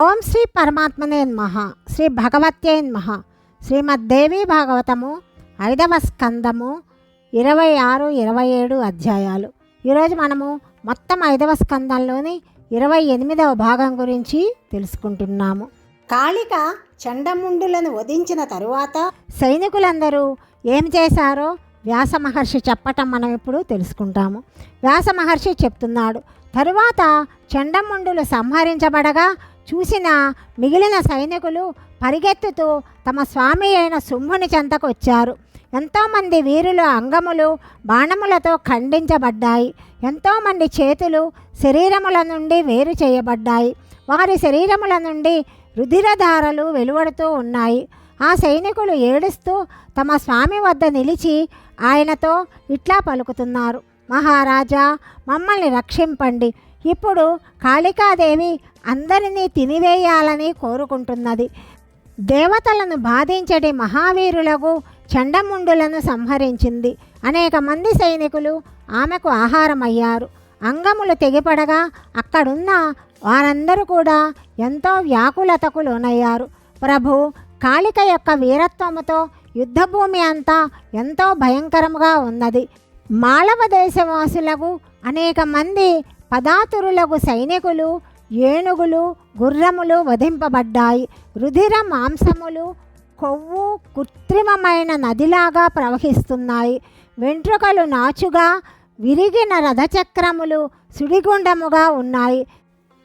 ఓం శ్రీ పరమాత్మనే నమః. శ్రీ భగవత్యే నమః. శ్రీమద్దేవి భాగవతము ఐదవ స్కందము ఇరవై ఆరు ఇరవై ఏడు అధ్యాయాలు. ఈరోజు మనము మొత్తం ఐదవ స్కందంలోని ఇరవై ఎనిమిదవ భాగం గురించి తెలుసుకుంటున్నాము. కాళిక చండముండులను వధించిన తరువాత సైనికులందరూ ఏం చేశారో వ్యాస మహర్షి చెప్పటం మనం ఇప్పుడు తెలుసుకుంటాము. వ్యాస మహర్షి చెప్తున్నాడు తరువాత చండముండులు సంహరించబడగా చూసిన మిగిలిన సైనికులు పరిగెత్తుతూ తమ స్వామి అయిన సుమ్ముని చెంతకు వచ్చారు ఎంతోమంది వీరుల అంగములు బాణములతో ఖండించబడ్డాయి. ఎంతోమంది చేతులు శరీరముల నుండి వేరు చేయబడ్డాయి. వారి శరీరముల నుండి రుధిరధారలు వెలువడుతూ ఉన్నాయి. ఆ సైనికులు ఏడుస్తూ తమ స్వామి వద్ద నిలిచి ఆయనతో ఇట్లా పలుకుతున్నారు. మహారాజా మమ్మల్ని రక్షింపండి. ఇప్పుడు కాళికాదేవి అందరినీ తినివేయాలని కోరుకుంటున్నది. దేవతలను బాధించడి మహావీరులకు చండముండులను సంహరించింది. అనేక మంది సైనికులు ఆమెకు ఆహారమయ్యారు. అంగములు తెగిపడగా అక్కడున్న వారందరూ కూడా ఎంతో వ్యాకులతకు లోనయ్యారు. ప్రభు కాళిక యొక్క వీరత్వముతో యుద్ధభూమి అంతా ఎంతో భయంకరముగా ఉన్నది. మాళవ దేశవాసులకు అనేక మంది పదాతురులకు సైనికులు ఏనుగులు గుర్రములు వధింపబడ్డాయి. రుధిర మాంసములు కొవ్వు కృత్రిమమైన నదిలాగా ప్రవహిస్తున్నాయి. వెంట్రుకలు నాచుగా విరిగిన రథచక్రములు సుడిగుండముగా ఉన్నాయి.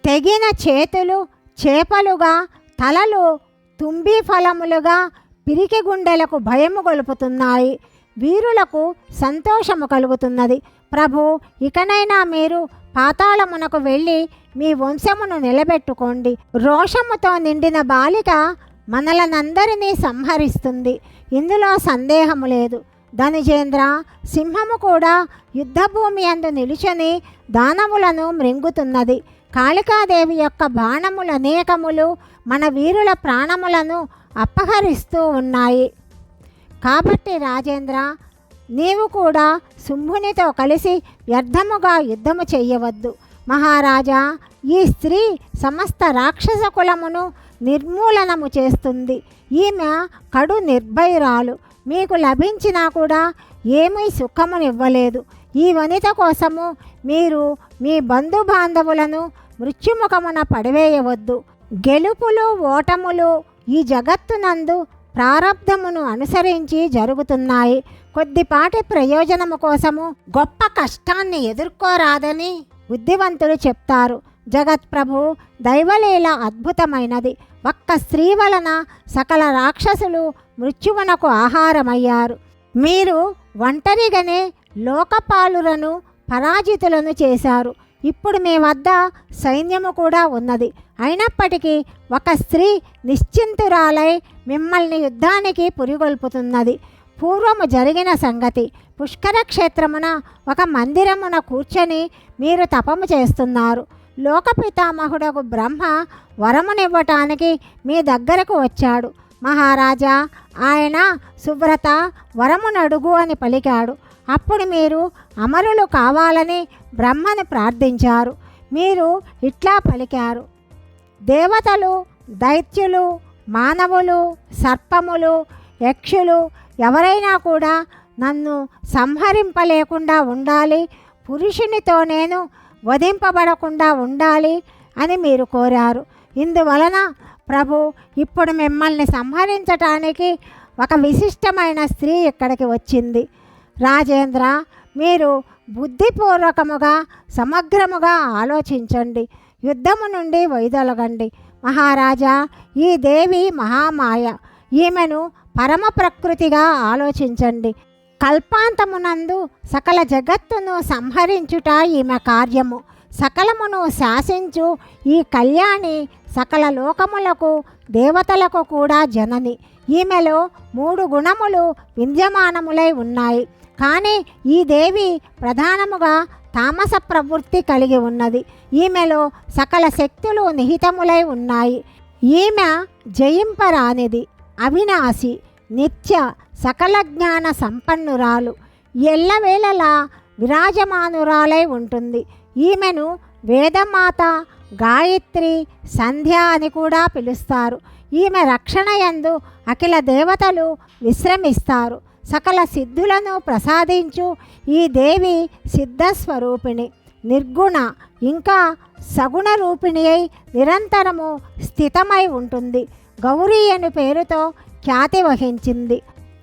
తెగిన చేతులు చేపలుగా తలలు తుంబి ఫలములుగా పిరికి గుండెలకు భయము గొలుపుతున్నాయి. వీరులకు సంతోషము కలుగుతున్నది. ప్రభు ఇకనైనా మీరు పాతాళమునకు వెళ్ళి మీ వంశమును నిలబెట్టుకోండి. రోషముతో నిండిన బాలిక మనలనందరినీ సంహరిస్తుంది. ఇందులో సందేహము లేదు. ధనుజేంద్ర సింహము కూడా యుద్ధభూమి అందు నిలుచొని దానములను మృంగుతున్నది. కాళికాదేవి యొక్క బాణములు అనేకములు మన వీరుల ప్రాణములను అపహరిస్తూ ఉన్నాయి. కాబట్టి రాజేంద్ర నీవు కూడా శుంభునితో కలిసి వ్యర్థముగా యుద్ధము చేయవద్దు. మహారాజా ఈ స్త్రీ సమస్త రాక్షస కులమును నిర్మూలనము చేస్తుంది. ఈమె కడు నిర్భయురాలు. మీకు లభించినా కూడా ఏమీ సుఖమునివ్వలేదు ఈ వనిత కోసము మీరు మీ బంధుబాంధవులను మృత్యుముఖమున పడివేయవద్దు. గెలుపులు ఓటములు ఈ జగత్తునందు ప్రారంధమును అనుసరించి జరుగుతున్నాయి. కొద్దిపాటి ప్రయోజనము కోసము గొప్ప కష్టాన్ని ఎదుర్కోరాదని బుద్ధివంతులు చెప్తారు. జగత్ప్రభు దైవలీల అద్భుతమైనది. ఒక్క స్త్రీ వలన సకల రాక్షసులు మృత్యువునకు ఆహారమయ్యారు. మీరు ఒంటరిగానే లోకపాలులను పరాజితులను చేశారు. ఇప్పుడు మీ వద్ద సైన్యము కూడా ఉన్నది. అయినప్పటికీ ఒక స్త్రీ నిశ్చింతురాలై మిమ్మల్ని యుద్ధానికి పురిగొల్పుతున్నది. పూర్వము జరిగిన సంగతి. పుష్కర క్షేత్రమున ఒక మందిరమున కూర్చొని మీరు తపము చేస్తున్నారు. లోకపితామహుడకు బ్రహ్మ వరమునివ్వటానికి మీ దగ్గరకు వచ్చాడు. మహారాజా ఆయన శుభ్రత వరమునడుగు అని పలికాడు. అప్పుడు మీరు అమరులు కావాలని బ్రహ్మను ప్రార్థించారు. మీరు ఇట్లా పలికారు. దేవతలు దైత్యులు మానవులు సర్పములు యక్షులు ఎవరైనా కూడా నన్ను సంహరింపలేకుండా ఉండాలి. పురుషునితో నేను వధింపబడకుండా ఉండాలి అని మీరు కోరారు. ఇందువలన ప్రభు ఇప్పుడు మిమ్మల్ని సంహరించటానికి ఒక విశిష్టమైన స్త్రీ ఇక్కడికి వచ్చింది. రాజేంద్ర మీరు బుద్ధిపూర్వకముగా సమగ్రముగా ఆలోచించండి. యుద్ధము నుండి వైదొలగండి. మహారాజా ఈ దేవి మహామాయ. ఈమెను పరమ ప్రకృతిగా ఆలోచించండి. కల్పాంతమునందు సకల జగత్తును సంహరించుట ఈమె కార్యము. సకలమును శాసించు ఈ కళ్యాణి సకల లోకములకు దేవతలకు కూడా జనని. ఈమెలో మూడు గుణములు విద్యమానములై ఉన్నాయి. కానీ ఈ దేవి ప్రధానముగా తామస ప్రవృత్తి కలిగి ఉన్నది. ఈమెలో సకల శక్తులు నిహితములై ఉన్నాయి. ఈమె జయింపరానిది అవినాశి. నిత్య సకల జ్ఞాన సంపన్నురాలు. ఎల్లవేళలా విరాజమానురాలై ఉంటుంది. ఈమెను వేదమాత గాయత్రి సంధ్య అని కూడా పిలుస్తారు. ఈమె రక్షణ యందు అఖిల దేవతలు విశ్రమిస్తారు. సకల సిద్ధులను ప్రసాదించు ఈ దేవి సిద్ధస్వరూపిణి నిర్గుణ ఇంకా సగుణ రూపిణి అయి నిరంతరము స్థితమై ఉంటుంది. గౌరీ అని పేరుతో ఖ్యాతి వహించింది.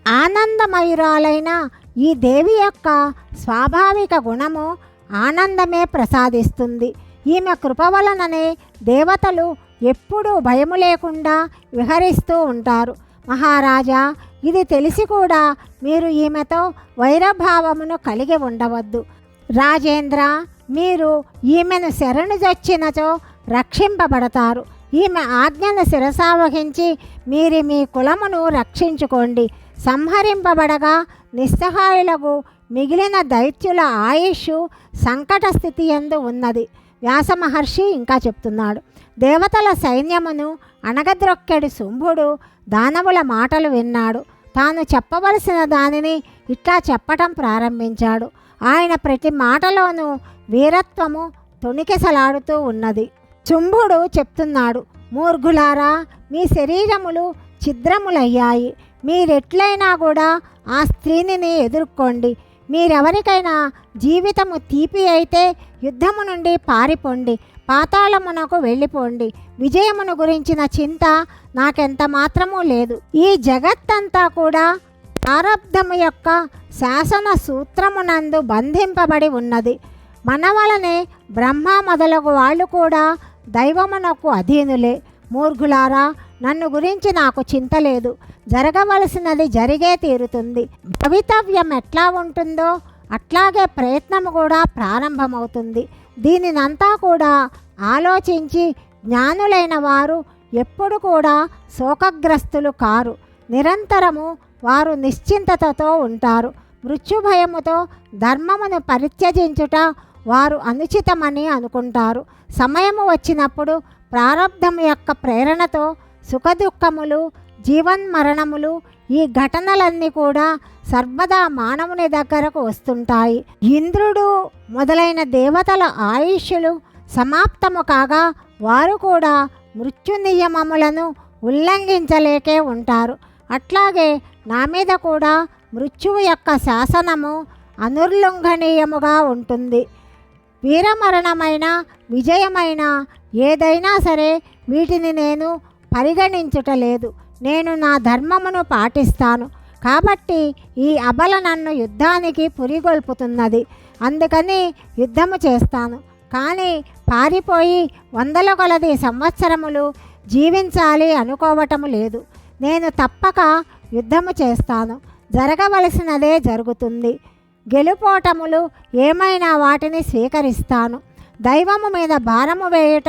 ఆనందమయురాలైన ఈ దేవి యొక్క స్వాభావిక గుణము ఆనందమే ప్రసాదిస్తుంది. ఈమె కృప వలననే దేవతలు ఎప్పుడూ భయము లేకుండా విహరిస్తూ ఉంటారు. మహారాజా ఇది తెలిసి కూడా మీరు ఈమెతో వైరభావమును కలిగి ఉండవద్దు. రాజేంద్ర మీరు ఈమెను శరణు శరణుజొచ్చినచో రక్షింపబడతారు. ఈమె ఆజ్ఞను శిరసావహించి మీరు మీ కులమును రక్షించుకోండి. సంహరింపబడగా నిస్సహాయులకు మిగిలిన దైత్యుల ఆయుష్ సంకట స్థితి ఎందు ఉన్నది. వ్యాస మహర్షి ఇంకా చెప్తున్నాడు. దేవతల సైన్యమును అణగద్రొక్కెడు శుంభుడు దానవుల మాటలు విన్నాడు. తాను చెప్పవలసిన దానిని ఇట్లా చెప్పటం ప్రారంభించాడు. ఆయన ప్రతి మాటలోనూ వీరత్వము తొణికిసలాడుతూ ఉన్నది. శుంభుడు చెప్తున్నాడు మూర్ఘులారా మీ శరీరములు ఛిద్రములయ్యాయి. మీరెట్లయినా కూడా ఆ స్త్రీని ఎదుర్కోండి. మీరెవరికైనా జీవితము తీపి అయితే యుద్ధము నుండి పారిపోండి. పాతాళమునకు వెళ్ళిపోండి. విజయమును గురించిన చింత నాకెంత మాత్రమూ లేదు. ఈ జగత్తంతా కూడా ప్రారంధము యొక్క శాసన సూత్రమునందు బంధింపబడి ఉన్నది. మన వలనే బ్రహ్మ మొదలగు వాళ్ళు కూడా దైవమునకు అధీనులే. మూర్ఘులారా నన్ను గురించి నాకు చింత లేదు. జరగవలసినది జరిగే తీరుతుంది. భవితవ్యం ఎట్లా ఉంటుందో అట్లాగే ప్రయత్నం కూడా ప్రారంభమవుతుంది. దీనినంతా కూడా ఆలోచించి జ్ఞానులైన వారు ఎప్పుడు కూడా శోకగ్రస్తులు కారు. నిరంతరము వారు నిశ్చింతతతో ఉంటారు. మృత్యుభయముతో ధర్మమును పరిత్యజించుట వారు అనుచితమని అనుకుంటారు. సమయము వచ్చినప్పుడు ప్రారంధం యొక్క ప్రేరణతో సుఖదుఖములు జీవన్మరణములు ఈ ఘటనలన్నీ కూడా సర్వదా మానవుని దగ్గరకు వస్తుంటాయి. ఇంద్రుడు మొదలైన దేవతల ఆయుష్యులు సమాప్తము కాగా వారు కూడా మృత్యు నియమములను ఉల్లంఘించలేకే ఉంటారు. అట్లాగే నా మీద కూడా మృత్యువు యొక్క శాసనము అనుర్లంఘనీయముగా ఉంటుంది. వీరమరణమైన విజయమైన ఏదైనా సరే వీటిని నేను పరిగణించుటలేదు. నేను నా ధర్మమును పాటిస్తాను. కాబట్టి ఈ అబల నన్ను యుద్ధానికి పురిగొల్పుతున్నది. అందుకని యుద్ధము చేస్తాను. కానీ పారిపోయి వందల కొలది సంవత్సరములు జీవించాలి అనుకోవటము లేదు. నేను తప్పక యుద్ధము చేస్తాను. జరగవలసినదే జరుగుతుంది. గెలుపోటములు ఏమైనా వాటిని స్వీకరిస్తాను. దైవము మీద భారము వేయుట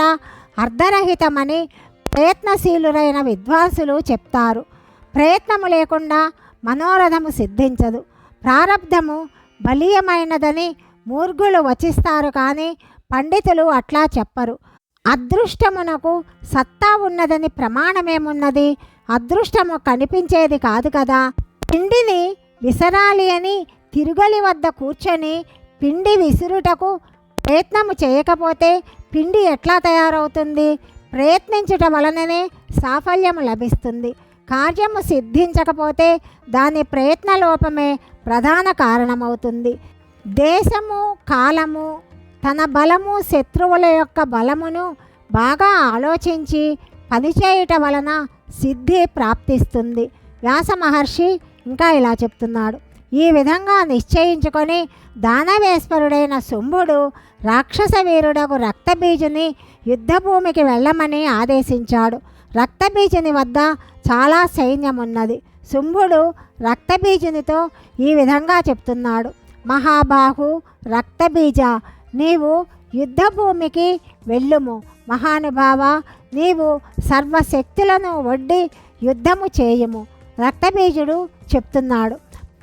అర్ధరహితమని ప్రయత్నశీలురైన విద్వాంసులు చెప్తారు. ప్రయత్నము లేకుండా మనోరథము సిద్ధించదు. ప్రారబ్ధము బలీయమైనదని మూర్ఘులు వచిస్తారు కానీ పండితులు అట్లా చెప్పరు. అదృష్టమునకు సత్తా ఉన్నదని ప్రమాణమేమున్నది? అదృష్టము కనిపించేది కాదు కదా. పిండిని విసరాలి అని తిరుగలి వద్ద కూర్చొని పిండి విసురుటకు ప్రయత్నము చేయకపోతే పిండి ఎట్లా తయారవుతుంది? ప్రయత్నించుట వలననే సాఫల్యము లభిస్తుంది. కార్యము సిద్ధించకపోతే దాని ప్రయత్న లోపమే ప్రధాన కారణమవుతుంది. దేశము కాలము తన బలము శత్రువుల యొక్క బలమును బాగా ఆలోచించి పనిచేయుట వలన సిద్ధి ప్రాప్తిస్తుంది. వ్యాస మహర్షి ఇంకా ఇలా చెప్తున్నాడు. ఈ విధంగా నిశ్చయించుకొని దానవేశ్వరుడైన శుంభుడు రాక్షస వీరుడకు రక్తబీజుని యుద్ధభూమికి వెళ్ళమని ఆదేశించాడు. రక్తబీజుని వద్ద చాలా సైన్యమున్నది. శుంభుడు రక్తబీజునితో ఈ విధంగా చెప్తున్నాడు. మహాబాహు రక్తబీజ నీవు యుద్ధభూమికి వెళ్ళుము. మహానుభావ నీవు సర్వశక్తులను ఒడ్డి యుద్ధము చేయము. రక్తబీజుడు చెప్తున్నాడు.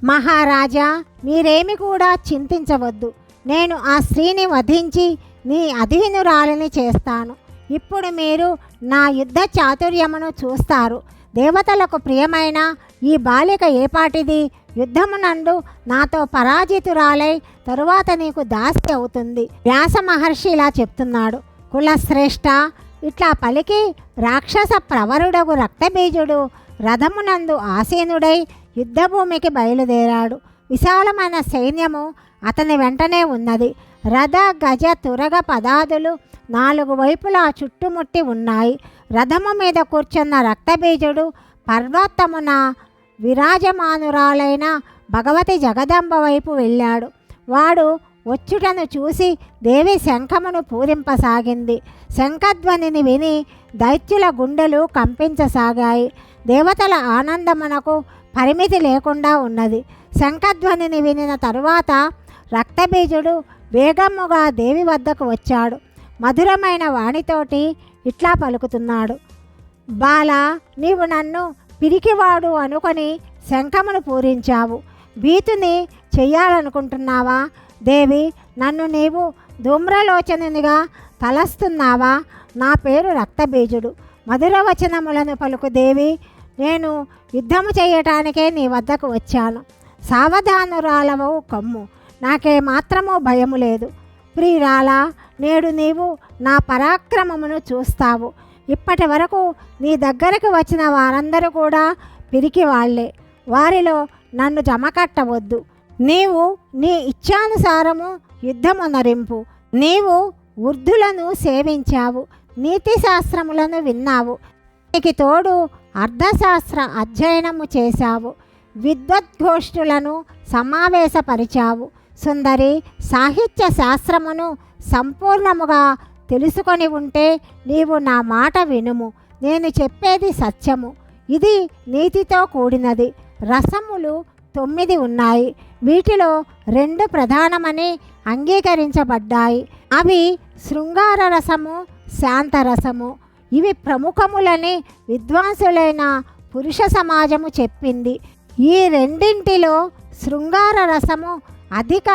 మహారాజా మీరేమి కూడా చింతించవద్దు. నేను ఆ స్త్రీని వధించి మీ అధీనురాలిని చేస్తాను. ఇప్పుడు మీరు నా యుద్ధ చాతుర్యమును చూస్తారు. దేవతలకు ప్రియమైన ఈ బాలిక ఏపాటిది యుద్ధమునందు నాతో పరాజితురాలై తరువాత నీకు దాసి అవుతుంది. వ్యాస మహర్షి ఇలా చెప్తున్నాడు. కులశ్రేష్ఠ ఇట్లా పలికి రాక్షస ప్రవరుడగు రక్తబీజుడు రథమునందు ఆసీనుడై యుద్ధభూమికి బయలుదేరాడు. విశాలమైన సైన్యము అతని వెంటనే ఉన్నది. రథ గజ తురగ పదాదులు నాలుగు వైపులా చుట్టుముట్టి ఉన్నాయి. రథము మీద కూర్చున్న రక్తబీజుడు పర్వతమున విరాజమానురాలైన భగవతి జగదంబ వైపు వెళ్ళాడు. వాడు వచ్చుటను చూసి దేవి శంఖమును పూరింపసాగింది. శంఖధ్వనిని విని దైత్యుల గుండెలు కంపించసాగాయి. దేవతల ఆనందమునకు పరిమితి లేకుండా ఉన్నది. శంఖధ్వనిని వినిన తరువాత రక్తబీజుడు వేగముగా దేవి వద్దకు వచ్చాడు. మధురమైన వాణితోటి ఇట్లా పలుకుతున్నాడు. బాల నీవు నన్ను పిరికివాడు అనుకొని శంఖమును పూరించావు. భీతుని చెయ్యాలనుకుంటున్నావా? దేవి నన్ను నీవు ధూమ్రలోచనునిగా తలస్తున్నావా? నా పేరు రక్తబీజుడు. మధురవచనములను పలుకు దేవి నేను యుద్ధము చేయటానికే నీ వద్దకు వచ్చాను. సావధానురాలవు కమ్ము. నాకే మాత్రము భయము లేదు. ప్రియురాలా నేడు నీవు నా పరాక్రమమును చూస్తావు. ఇప్పటి వరకు నీ దగ్గరకు వచ్చిన వారందరూ కూడా పిరికి వాళ్ళే వారిలో నన్ను జమకట్టవద్దు. నీవు నీ ఇచ్ఛానుసారము యుద్ధమునరింపు. నీవు వృద్ధులను సేవించావు. నీతి శాస్త్రములను విన్నావు. నీకు తోడు అర్థశాస్త్ర అధ్యయనము చేశావు. విద్వద్గోష్ఠులను సమావేశపరిచావు. సుందరి సాహిత్య శాస్త్రమును సంపూర్ణముగా తెలుసుకొని ఉంటే నీవు నా మాట వినుము. నేను చెప్పేది సత్యము. ఇది నీతితో కూడినది. రసములు తొమ్మిది ఉన్నాయి. వీటిలో రెండు ప్రధానమని అంగీకరించబడ్డాయి. అవి శృంగార రసము శాంతరసము ఇవి ప్రముఖములని విద్వాంసులైన పురుష సమాజము చెప్పింది. ఈ రెండింటిలో శృంగార రసము అధిక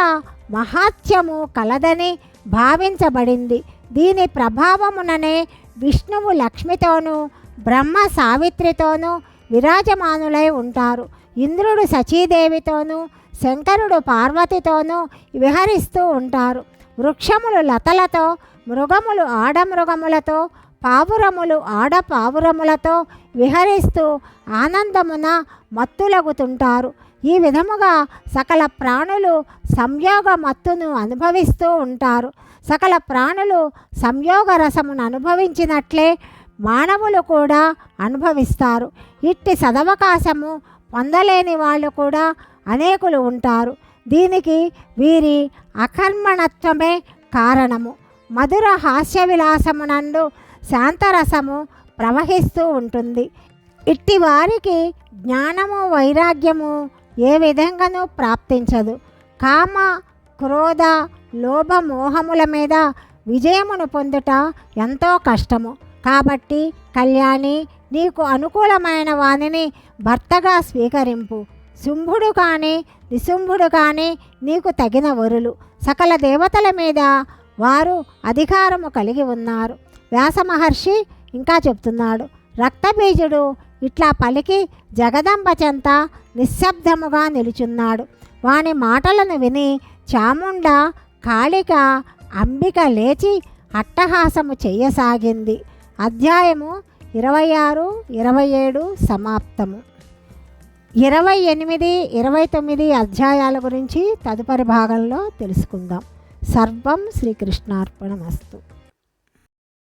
మహాత్యము కలదని భావించబడింది. దీని ప్రభావముననే విష్ణువు లక్ష్మితోనూ బ్రహ్మ సావిత్రితోనూ విరాజమానులై ఉంటారు. ఇంద్రుడు సచీదేవితోనూ శంకరుడు పార్వతితోనూ విహరిస్తూ ఉంటారు. వృక్షములు లతలతో మృగములు ఆడమృగములతో పావురములు ఆడ పావురములతో విహరిస్తూ ఆనందమున మత్తులగుతుంటారు. ఈ విధముగా సకల ప్రాణులు సంయోగ మత్తును అనుభవిస్తూ ఉంటారు. సకల ప్రాణులు సంయోగ రసమును అనుభవించినట్లే మానవులు కూడా అనుభవిస్తారు. ఇట్టి సదవకాశము పొందలేని వాళ్ళు కూడా అనేకులు ఉంటారు. దీనికి వీరి అకర్మణత్వమే కారణము. మధుర హాస్య విలాసమునందు శాంతరసము ప్రవహిస్తూ ఉంటుంది. ఇట్టి వారికి జ్ఞానము వైరాగ్యము ఏ విధంగానూ ప్రాప్తించదు. కామ క్రోధ లోభ మోహముల మీద విజయమును పొందుట ఎంతో కష్టము. కాబట్టి కళ్యాణి నీకు అనుకూలమైన వానిని భర్తగా స్వీకరింపు. శుంభుడు కానీ నిశుంభుడు కానీ నీకు తగిన వరులు. సకల దేవతల మీద వారు అధికారము కలిగి ఉన్నారు. వ్యాస మహర్షి ఇంకా చెప్తున్నాడు రక్తబీజుడు ఇట్లా పలికి జగదంబ చెంత నిశ్శబ్దముగా నిలుచున్నాడు. వాని మాటలను విని చాముండ కాళిక అంబిక లేచి అట్టహాసము చెయ్యసాగింది అధ్యాయము ఇరవై ఆరు ఇరవై ఏడు సమాప్తము. ఇరవై ఎనిమిది ఇరవై తొమ్మిది అధ్యాయాల గురించి తదుపరి భాగంలో తెలుసుకుందాం. సర్వం శ్రీకృష్ణార్పణమస్తు.